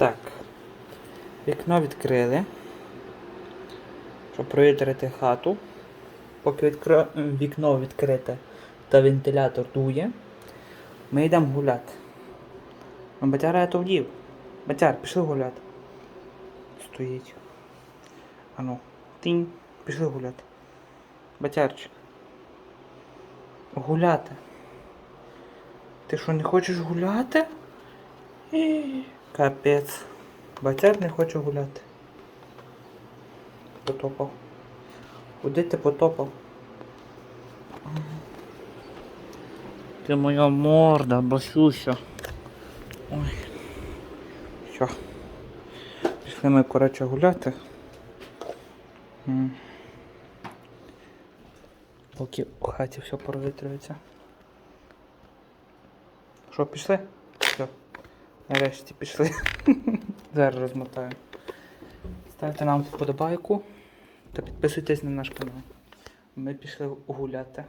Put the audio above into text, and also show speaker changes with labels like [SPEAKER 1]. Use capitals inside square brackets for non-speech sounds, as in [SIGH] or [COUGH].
[SPEAKER 1] Так. Вікно відкрили. Щоб провітрити хату. Поки відкро... вікно відкрите та вентилятор дує, ми йдемо гуляти. Ну, батяра я то вдів. Батяр, пішли гуляти. Стоїть. Ану, тінь, пішли гуляти. Батярчик. Гуляти. Ти що, не хочеш гуляти? І... Капець. Батяр не хоче гуляти. Потопав. Куди ти потопав? Ти моя морда, басюся. Ой. Що? Пішли ми, коротше, гуляти. Поки у хаті все провітрюється. Що, пішли? Нарешті пішли. [LAUGHS] Зараз розмотаю. Ставте нам вподобайку та підписуйтесь на наш канал. Ми пішли гуляти.